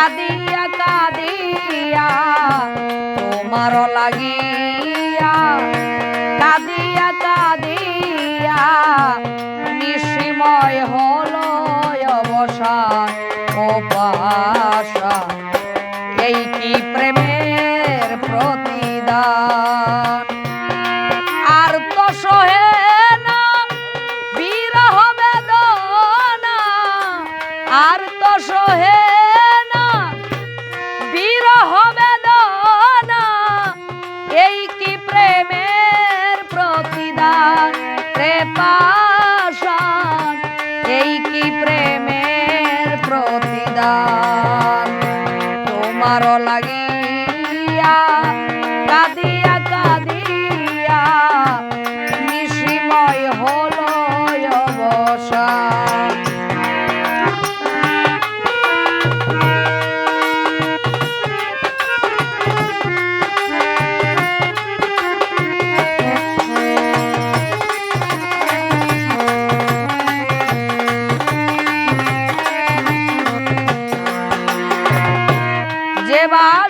কাদিয়া কাদিয়া, তোমার লাগিয়া। কাদিয়া কাদিয়া নিশিময় হলো অবসান পাশা এই কি প্রেমের প্রতিদান? আর তো সহে না আর তো সহে প্রতিদান রে পাশান সেবা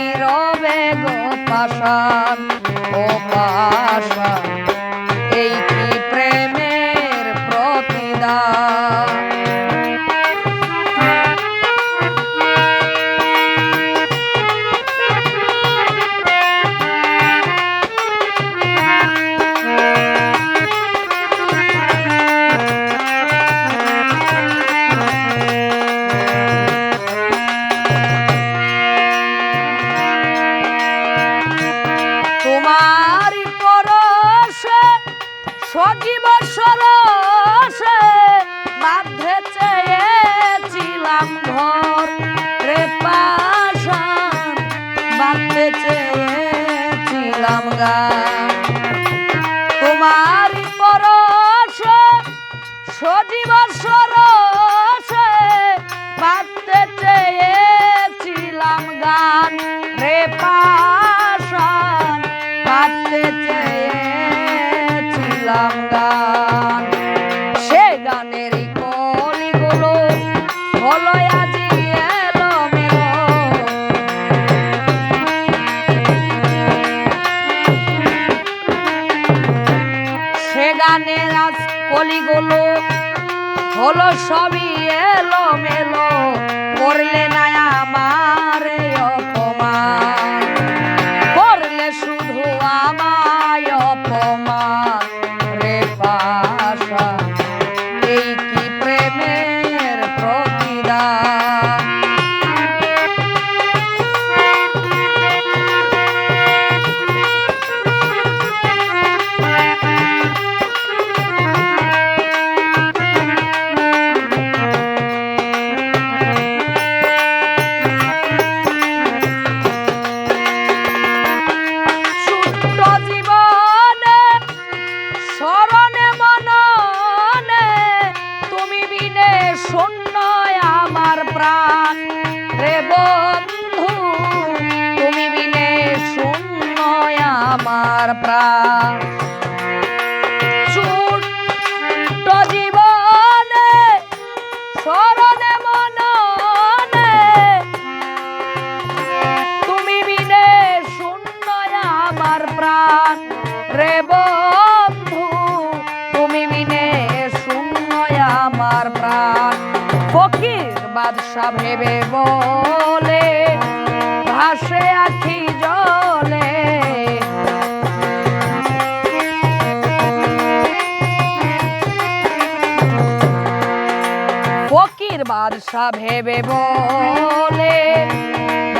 রবে গো পাশান ও পাশান এই কি প্রেমের প্রতিদান? তোমার পরশ সজীব সরসে গানের আজ কলিগুলো হলো সবই এলো মেলো করলে না আমার আমার প্রাণ। ছোট্ট জীবনে তুমি বিনে শূন্য আমার প্রাণ। রে তুমি বিনে শূন্য প্রাণ। ফকির বাদশা ভেবে বলে, ভাসে আখি জলে বাদশা ভেবে বলে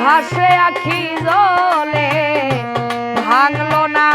ভাসে আখি জলে ভাঙলো না